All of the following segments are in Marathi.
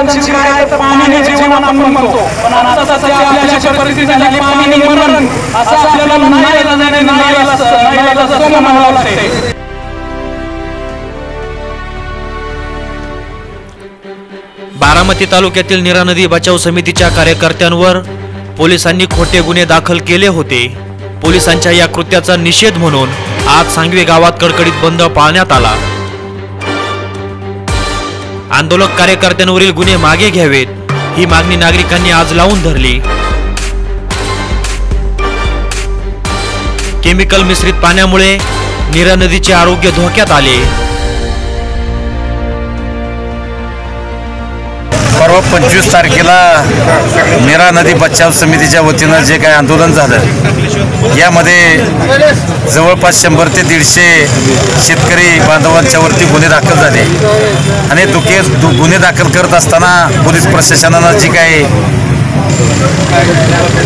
पाणी हे जीवन आपण म्हणतो. पण आता सध्या परिस्थिती झाली पाणी मरण. असं आपल्याला नाही नाही नाही म्हणावं लागते बारामती तालुक्यातील निरा नदी बचाव समितीच्या कार्यकर्त्यांवर पोलिसांनी खोटे गुन्हे दाखल केले होते. पोलिसांच्या या कृत्याचा निषेध म्हणून आज सांगवी गावात कडकडीत बंद पाळण्यात आला. आंदोलक कार्यकर्त्यांवरील गुन्हे मागे घ्यावेत ही मागणी नागरिकांनी आज लावून धरली. केमिकल मिश्रित पाण्यामुळे नीरा नदीचे आरोग्य धोक्यात आले. परवा पंचवीस तारखेला मीरा नदी बचाव समितीच्या वतीनं जे काही आंदोलन झालं यामध्ये जवळपास शंभर ते दीडशे शेतकरी बांधवांच्या वरती गुन्हे दाखल झाले. आणि दुखे दु गुन्हे दाखल करत असताना पोलीस प्रशासनानं जी काही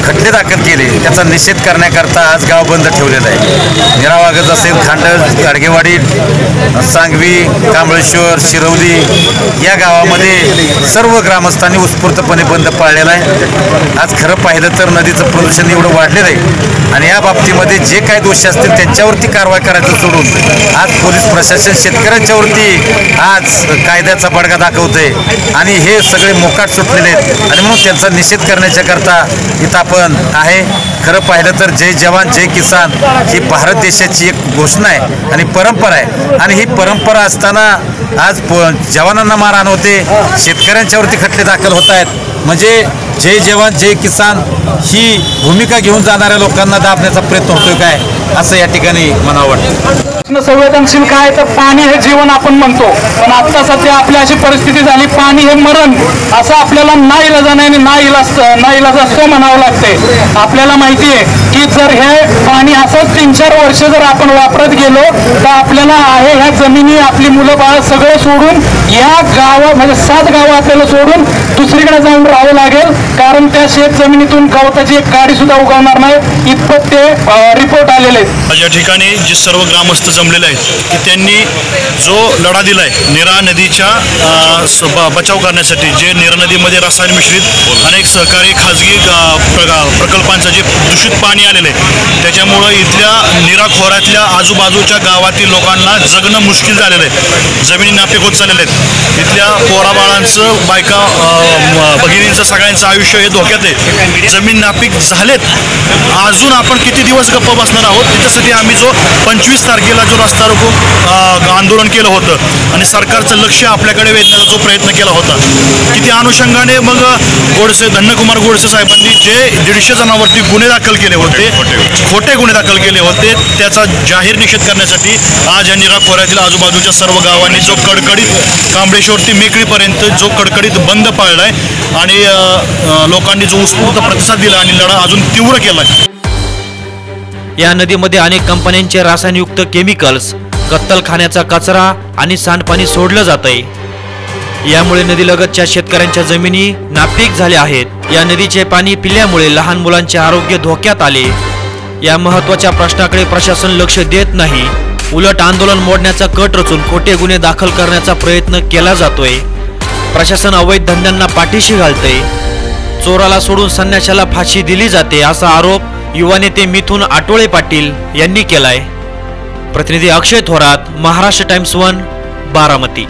खटले दाखल केले. त्याचा निषेध करण्याकरता आज गाव बंद ठेवलेलं आहे. निरावागज असेल खांड गाडगेवाडी सांगवी कांबळेश्वर शिरवली या गावामध्ये सर्व ग्रामस्थांनी उत्स्फूर्तपणे बंद पाळलेला आहे. आज खरं पाहिलं तर नदीचं प्रदूषण एवढं वाढलेलं आहे. आणि या बाबतीमध्ये जे काही दोषी असतील त्यांच्यावरती कारवाई करायचं सोडून आज पोलीस प्रशासन शेतकऱ्यांच्यावरती आज कायद्याचा बडगा दाखवतोय. आणि हे सगळे मोकाट सुटलेले आहेत. आणि म्हणून त्यांचा निषेध करण्याच्या करता इथं आपण आहे. खरं पाहिलं तर जय जवान जय किसान ही भारत देशाची एक घोषणा आहे आणि परंपरा आहे. आणि ही परंपरा असताना आज जवानांना मारहाण होते शेतकऱ्यांच्यावरती खटले दाखल होत आहेत. म्हणजे जय जवान जय किसान ही भूमिका घेऊन जाणाऱ्या लोकांना दाबण्याचा प्रयत्न होतोय काय असं या ठिकाणी म्हणावं वाटतं. संवेदनशील काय तर पाणी हे जीवन आपण म्हणतो. पण आता सध्या आपली अशी परिस्थिती झाली पाणी हे मरण असं आपल्याला ना इलाजाने आणि ना इलाज ना इलाज असं म्हणावं लागते. आपल्याला माहिती आहे की जर हे पाणी असंच तीन चार वर्ष जर आपण वापरत गेलो तर आपल्याला आहे ह्या जमिनी आपली मुलं बाळ सगळं सोडून या गावा म्हणजे सात गावं आपल्याला सोडून दुसरीकडे जाऊन राहावं लागेल. या शेत जमिनीतून गवताची एक काडी सुद्धा उगवणार नाही. इतपत ते रिपोर्ट आलेले आहेत. या ठिकाणी जे सर्व ग्रामस्थ जमलेले आहेत की त्यांनी जो लढा दिलाय निरा नदीच्या बचाव करण्यासाठी जे निरा नदीमध्ये रसायन मिश्रित अनेक सहकारी खाजगी प्रकल्पांचं जे दूषित पाणी आलेलं आहे त्याच्यामुळं इथल्या निरा खोऱ्यातल्या आजूबाजूच्या गावातील लोकांना जगणं मुश्किल झालेलं आहे. जमिनी नापिक होत चाललेले आहेत. इथल्या पोराबाळांचं बायका भगिनींचं सगळ्यांचं आयुष्य हे धोक्यात आहे जमीन नापीक झालेत. अजून आपण किती दिवस गप्प बसणार आहोत? त्याच्यासाठी आम्ही जो पंचवीस तारखेला जो रस्ता रोको आंदोलन केलं होतं आणि सरकारचं लक्ष आपल्याकडे वेधण्याचा जो प्रयत्न केला होता की त्या अनुषंगाने मग गोडसे धन्यकुमार गोडसे साहेबांनी जे दीडशे जणांवरती गुन्हे दाखल केले होते खोटे गुन्हे दाखल केले होते त्याचा जाहीर निषेध करण्यासाठी आज या निरा खोऱ्यातील आजूबाजूच्या सर्व गावांनी जो कडकडीत कांबळेश्वर ते मेकळीपर्यंत जो कडकडीत बंद पाळलाय आणि लोकांनी अ, जो उत्स्फूर्त प्रतिसाद दिला आणि लढा अजून तीव्र केलाय. या नदीमध्ये अनेक कंपन्यांचे रासायनयुक्त केमिकल्स कत्तलखान्याचा कचरा आणि सांडपाणी सोडलं जातंय. यामुळे नदीलगतच्या शेतकऱ्यांच्या जमिनी नापीक झाल्या आहेत. या नदीचे पाणी पिल्यामुळे लहान मुलांचे आरोग्य धोक्यात आले. या महत्त्वाच्या प्रश्नाकडे प्रशासन लक्ष देत नाही. उलट आंदोलन मोडण्याचा कट रचून खोटे गुन्हे दाखल करण्याचा प्रयत्न केला जातोय. प्रशासन अवैध धंद्यांना पाठीशी घालतंय. चोराला सोडून संन्याशाला फाशी दिली जाते असा आरोप युवा नेते मिथुन आटोळे पाटील यांनी केलाय. प्रतिनिधी अक्षय थोरात महाराष्ट्र टाइम्स वन बारामती.